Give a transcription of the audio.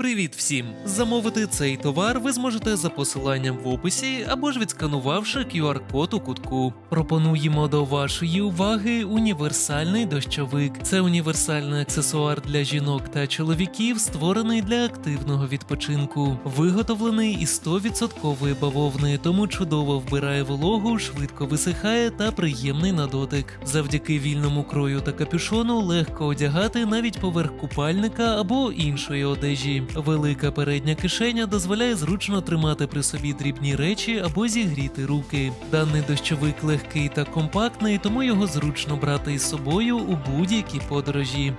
Привіт всім! Замовити цей товар ви зможете за посиланням в описі або ж відсканувавши QR-код у кутку. Пропонуємо до вашої уваги універсальний дощовик. Це універсальний аксесуар для жінок та чоловіків, створений для активного відпочинку. Виготовлений із 100% бавовни, тому чудово вбирає вологу, швидко висихає та приємний на дотик. Завдяки вільному крою та капюшону легко одягати навіть поверх купальника або іншої одежі. Велика передня кишеня дозволяє зручно тримати при собі дрібні речі або зігріти руки. Даний дощовик легкий та компактний, тому його зручно брати із собою у будь-які подорожі.